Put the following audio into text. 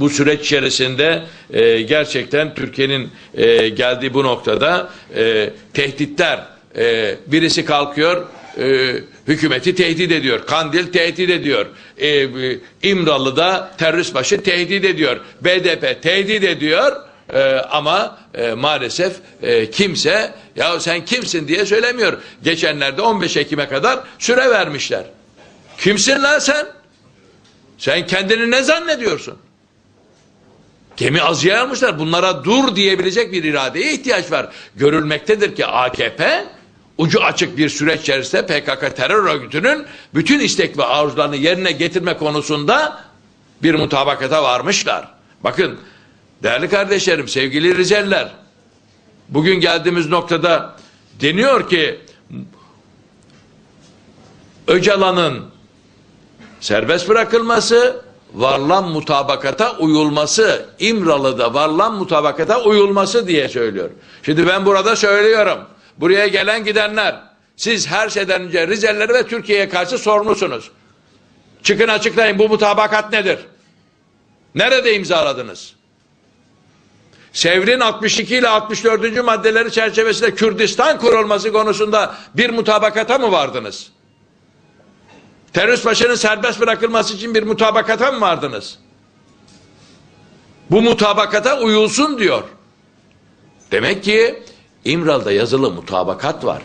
bu süreç içerisinde e, gerçekten Türkiye'nin e, geldiği bu noktada e, tehditler e, birisi kalkıyor e, hükümeti tehdit ediyor. Kandil tehdit ediyor. E, e, İmralı'da terörist başı tehdit ediyor. BDP tehdit ediyor. E, ama e, maalesef e, kimse ya sen kimsin diye söylemiyor. Geçenlerde 15 Ekim'e kadar süre vermişler. Kimsin lan sen? Sen kendini ne zannediyorsun? Gemi azıya almışlar. Bunlara dur diyebilecek bir iradeye ihtiyaç var. Görülmektedir ki AKP ucu açık bir süreç içerisinde PKK terör örgütünün bütün istek ve arzularını yerine getirme konusunda bir mutabakata varmışlar. Bakın değerli kardeşlerim, sevgili Rizeliler, bugün geldiğimiz noktada deniyor ki Öcalan'ın serbest bırakılması, varılan mutabakata uyulması, İmralı'da varılan mutabakata uyulması diye söylüyor. Şimdi ben burada söylüyorum. Buraya gelen gidenler, siz her şeyden önce Rizelilere ve Türkiye'ye karşı sorumlusunuz. Çıkın açıklayın bu mutabakat nedir? Nerede imzaladınız? Sevr'in 62 ile 64. maddeleri çerçevesinde Kürdistan kurulması konusunda bir mutabakata mı vardınız? Terörist başının serbest bırakılması için bir mutabakata mı vardınız? Bu mutabakata uyulsun diyor. Demek ki İmral'da yazılı mutabakat var.